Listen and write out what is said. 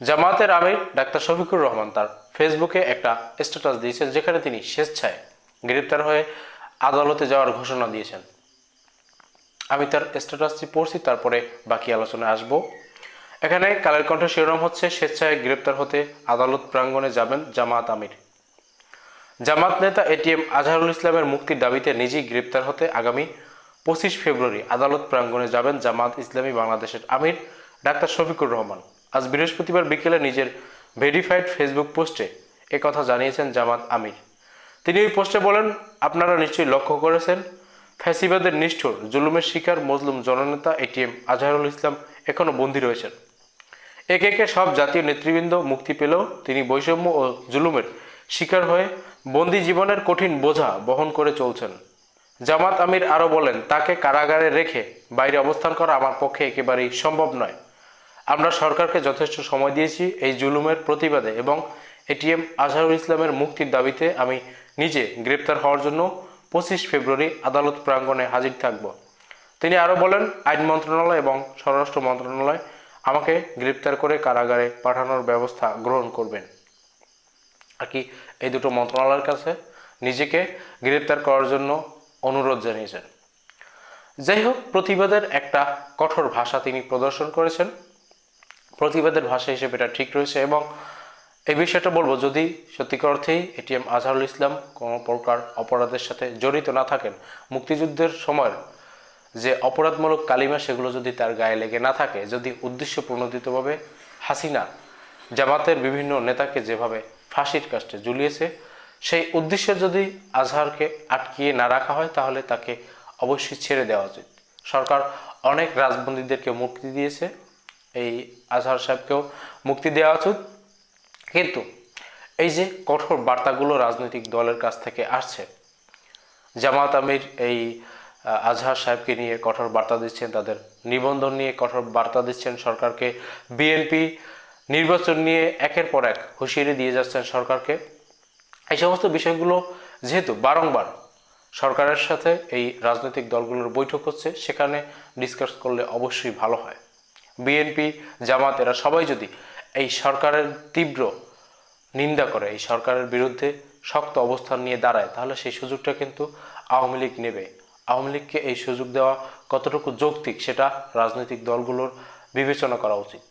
জামায়াতের আমির ডাক্তার শফিকুর রহমান তার ফেসবুকে একটা স্ট্যাটাস দিয়েছেন যেখানে তিনি স্বেচ্ছায় গ্রেপ্তার হয়ে আদালতে যাওয়ার ঘোষণা দিয়েছেন। আমি তার স্ট্যাটাসটি পড়ছি, তারপরে বাকি আলোচনায় আসব। এখানে কালের কণ্ঠ শিরোনাম হচ্ছে, স্বেচ্ছায় গ্রেপ্তার হতে আদালত প্রাঙ্গণে যাবেন জামাত আমির। জামাত নেতা এটিএম আজহারুল ইসলামের মুক্তির দাবিতে নিজেই গ্রেপ্তার হতে আগামী পঁচিশ ফেব্রুয়ারি আদালত প্রাঙ্গণে যাবেন জামাত ইসলামী বাংলাদেশের আমির ডাক্তার শফিকুর রহমান। আজ বৃহস্পতিবার বিকেলে নিজের ভেরিফাইড ফেসবুক পোস্টে কথা জানিয়েছেন জামাত আমির। তিনি ওই পোস্টে বলেন, আপনারা নিশ্চয়ই লক্ষ্য করেছেন, ফ্যাসিবাদের নিষ্ঠুর, জুলুমের শিকার মজলুম জননেতা এটিএম আজহারুল ইসলাম এখনও বন্দী রয়েছেন। একে একে সব জাতীয় নেতৃবৃন্দ মুক্তি পেলেও তিনি বৈষম্য ও জুলুমের শিকার হয়ে বন্দি জীবনের কঠিন বোঝা বহন করে চলছেন। জামাত আমির আরও বলেন, তাকে কারাগারে রেখে বাইরে অবস্থান করা আমার পক্ষে একেবারেই সম্ভব নয়। আমরা সরকারকে যথেষ্ট সময় দিয়েছি এই জুলুমের প্রতিবাদে এবং এটিএম আজহারুল ইসলামের মুক্তির দাবিতে আমি নিজে গ্রেপ্তার হওয়ার জন্য পঁচিশ ফেব্রুয়ারি আদালত প্রাঙ্গণে হাজির থাকব। তিনি আরও বলেন, আইন মন্ত্রণালয় এবং স্বরাষ্ট্র মন্ত্রণালয় আমাকে গ্রেপ্তার করে কারাগারে পাঠানোর ব্যবস্থা গ্রহণ করবেন। আর কি, এই দুটো মন্ত্রণালয়ের কাছে নিজেকে গ্রেপ্তার করার জন্য অনুরোধ জানিয়েছেন। যাই হোক, প্রতিবাদের একটা কঠোর ভাষা তিনি প্রদর্শন করেছেন। প্রতিবাদের ভাষা হিসেবে এটা ঠিক রয়েছে এবং এই বিষয়টা বলব, যদি সত্যিকার অর্থেই এটিএম আজহারুল ইসলাম কোনো প্রকার অপরাধের সাথে জড়িত না থাকেন, মুক্তিযুদ্ধের সময়ের যে অপরাধমূলক কালিমা সেগুলো যদি তার গায়ে লেগে না থাকে, যদি উদ্দেশ্য প্রণোদিতভাবে হাসিনা জামাতের বিভিন্ন নেতাকে যেভাবে ফাঁসির কাস্টে ঝুলিয়েছে, সেই উদ্দেশ্যে যদি আজহারকে আটকিয়ে না রাখা হয়, তাহলে তাকে অবশ্যই ছেড়ে দেওয়া উচিত। সরকার অনেক রাজবন্দীদেরকে মুক্তি দিয়েছে এই আজহার সাহেবকেও মুক্তি দেওয়া উচিত কিন্তু এই যে কঠোর বার্তাগুলো রাজনৈতিক দলের কাছ থেকে আসছে, জামাত আমির এই আজহার সাহেবকে নিয়ে কঠোর বার্তা দিচ্ছেন, তাদের নিবন্ধন নিয়ে কঠোর বার্তা দিচ্ছেন সরকারকে, বিএনপি নির্বাচন নিয়ে একের পর এক হুঁশিয়ারি দিয়ে যাচ্ছেন সরকারকে। এই সমস্ত বিষয়গুলো যেহেতু বারংবার সরকারের সাথে এই রাজনৈতিক দলগুলোর বৈঠক হচ্ছে, সেখানে ডিসকাস করলে অবশ্যই ভালো হয়। বিএনপি জামাত, এরা সবাই যদি এই সরকারের তীব্র নিন্দা করে, এই সরকারের বিরুদ্ধে শক্ত অবস্থান নিয়ে দাঁড়ায়, তাহলে সেই সুযোগটা কিন্তু আওয়ামী লীগ নেবে। আওয়ামী লীগকে এই সুযোগ দেওয়া কতটুকু যৌক্তিক, সেটা রাজনৈতিক দলগুলোর বিবেচনা করা উচিত।